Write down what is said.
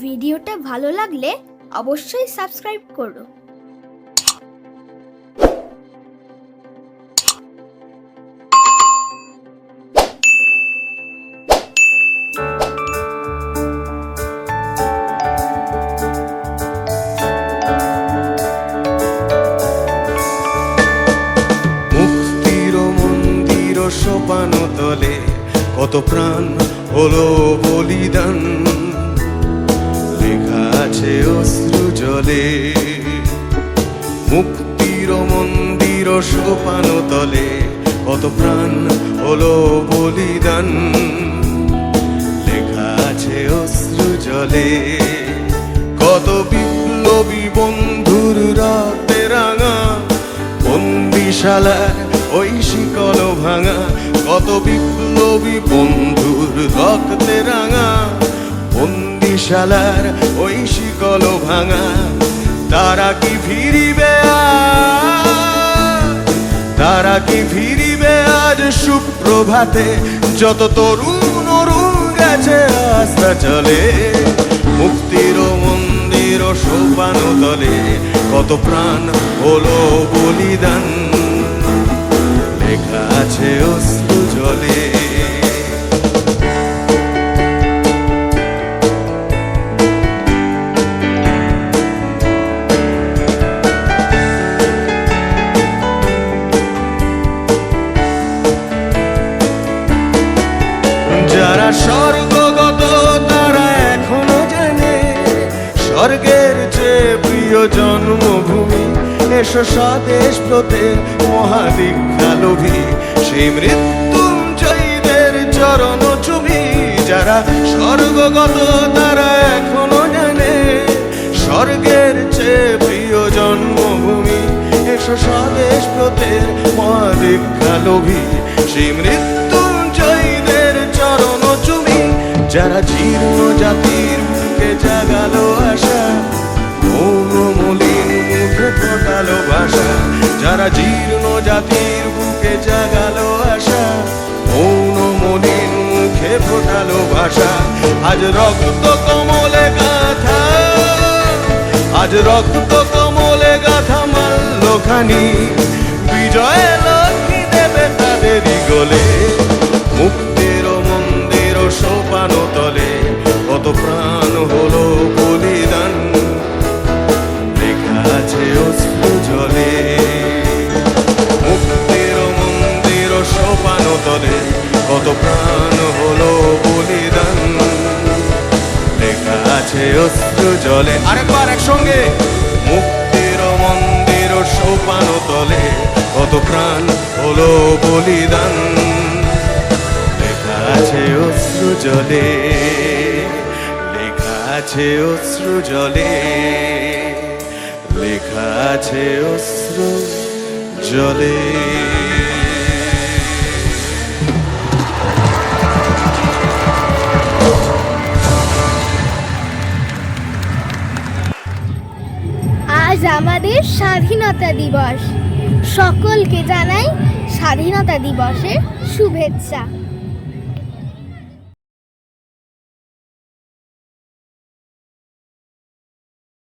ভিডিওটা ভালো লাগলে অবশ্যই সাবস্ক্রাইব করো। সোপান তলে কত প্রাণ হলো বলিদান। আছে অশ্রু জলে। মুক্তির মন্দির সোপান তলে। কত প্রাণ হলো বলিদান। লেখা আছে অশ্রু জলে। কত বিপ্লবী বন্ধুর রাতে রাঙা। বন্দিশালার ওই শিকল ভাঙা। কত বিপ্লবী বন্ধুর রক্তে রাঙা। বন্দিশালার ওই শিকল ভাঙা, তারা কি ফিরিবে তারা কি ফিরিবে আজ সুপ্রভাতে? যত তরুণ অরুণ গেছে, আস্থা চলে। মুক্তির মন্দির সোপান তলে, কত প্রাণ হলো বলিদান। লেখা আছে অশ্রু জলে। স্বর্গগত তারা এখনও জানে, স্বর্গের চেয়ে প্রিয় জন্মভূমি। এসো স্বদেশ ব্রতে মহাদীক্ষালোভী। সেই মৃত্যুঞ্জয়ীদের চরণ চুমি যারা স্বর্গগত তারা এখনও জানে, স্বর্গের চেয়ে প্রিয় জন্মভূমি। এসো স্বদেশ ব্রতে মহাদীক্ষালোভী। সেই মৃত্যুঞ্জয়ীদের যারা জীর্ণ জাতির মুখে জাগালো আশা মৌন মুখে ফোটালো ভাষা। যারা জীর্ণ জাতির বুকে জাগালো আশা মৌন মলিন মুখে ফোটালো ভাষা। আজ রক্ত কমলে গাথা আজ রক্ত কমলে গাথা মাল্ল খানি জলে মুক্তির মন্দির সোপান তলে কত প্রাণ হলো বলিদান। লেখা আছে অশ্রু জলে। আরেকবার একসঙ্গে। মুক্তির মন্দির সোপান তলে কত প্রাণ হলো বলিদান। লেখা আছে অশ্রু জলে লেখা আছে অশ্রু জলে। আছে অশ্রু জলে আজ আমাদের স্বাধীনতা দিবস। সকলকে জানাই স্বাধীনতা দিবসের শুভেচ্ছা।